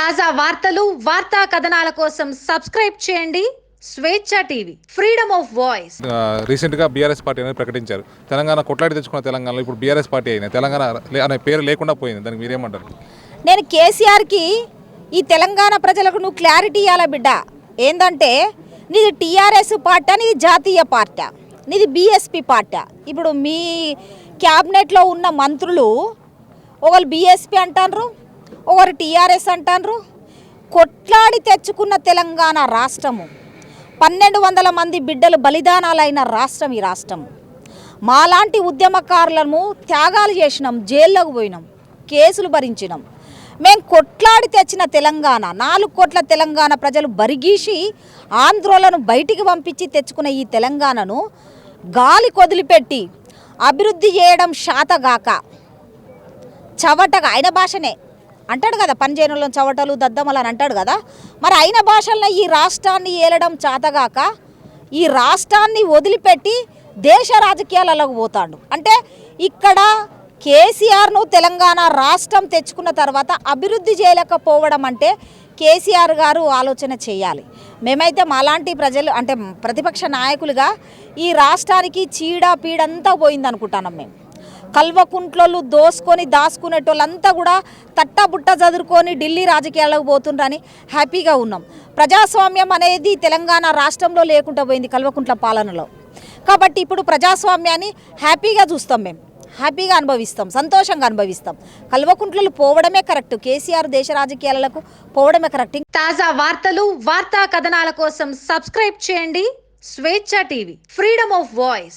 తాజా వార్తలు వార్తా కథనాల కోసం సబ్స్క్రైబ్ చేయండి. Swecha TV freedom of voice. ఆ, రీసెంట్గా బీఆర్ఎస్ పార్టీ అనేది ప్రకటించారు. తెలంగాణ కొట్లాడి తెచ్చుకున్న తెలంగాణలో ఇప్పుడు బీఆర్ఎస్ పార్టీ అయినా తెలంగాణ లే- అనే పేరు లేకుండా పోయింది. దానికి మీరేమంటారు? నేను కేసీఆర్కి ఈ తెలంగాణ ప్రజలకు నువ్వు క్లారిటీ ఇవ్వాలా బిడ్డ? ఏంటంటే నీది టీఆర్ఎస్ పార్టీ నీది జాతీయ పార్టీ నీది బీఎస్పీ పార్టీ. ఇప్పుడు మీ క్యాబినెట్లో ఉన్న మంత్రులు ఒకరు బీఎస్పీ అంటారు ఒకరు టీఆర్ఎస్ అంటారు కొట్లాడి తెచ్చుకున్న తెలంగాణ రాష్ట్రము. పన్నెండు వందల మంది బిడ్డలు బలిదానాలైన రాష్ట్రం ఈ రాష్ట్రం మాలాంటి ఉద్యమకారులను త్యాగాలు చేసినాం జైల్లోకి పోయినాం కేసులు భరించినాం. మేము కొట్లాడి తెచ్చిన తెలంగాణ నాలుగు కోట్ల తెలంగాణ ప్రజలు బరిగీసి ఆంధ్రోలను బయటికి పంపించి తెచ్చుకున్న ఈ తెలంగాణను గాలి కొదిలిపెట్టి అభివృద్ధి చేయడం శాతగాక. చవటగా ఆయన భాషనే. అంటాడు కదా పనిచేయనులను చవటలు దద్దమలు అని అంటాడు కదా. మరి అయిన భాషల్లో ఈ రాష్ట్రాన్ని ఏలడం చాతగాక ఈ రాష్ట్రాన్ని వదిలిపెట్టి దేశ రాజకీయాలలోకి పోతాడు. అంటే ఇక్కడ కేసీఆర్ను తెలంగాణ రాష్ట్రం తెచ్చుకున్న తర్వాత అభివృద్ధి చేయలేకపోవడం అంటే కేసీఆర్ గారు ఆలోచన చేయాలి. మేమైతే మాలాంటి ప్రజలు అంటే ప్రతిపక్ష నాయకులుగా ఈ రాష్ట్రానికి చీడ పీడంతా పోయిందనుకుంటున్నాం మేము. కల్వకుంట్లోళ్ళు దోసుకొని దాచుకునేటోళ్ళంతా కూడా తట్టబుట్ట చదువుకొని ఢిల్లీ రాజకీయాలకు పోతుండ్రని హ్యాపీగా ఉన్నాం. ప్రజాస్వామ్యం అనేది తెలంగాణ రాష్ట్రంలో లేకుండా పోయింది కల్వకుంట్ల పాలనలో. కాబట్టి ఇప్పుడు ప్రజాస్వామ్యాన్ని హ్యాపీగా చూస్తాం మేము హ్యాపీగా అనుభవిస్తాం సంతోషంగా అనుభవిస్తాం. కల్వకుంట్లలు పోవడమే కరెక్ట్ కేసీఆర్ దేశ రాజకీయాలకు పోవడమే కరెక్ట్. తాజా వార్తలు వార్తా కథనాల కోసం సబ్స్క్రైబ్ చేయండి Swecha TV freedom of voice.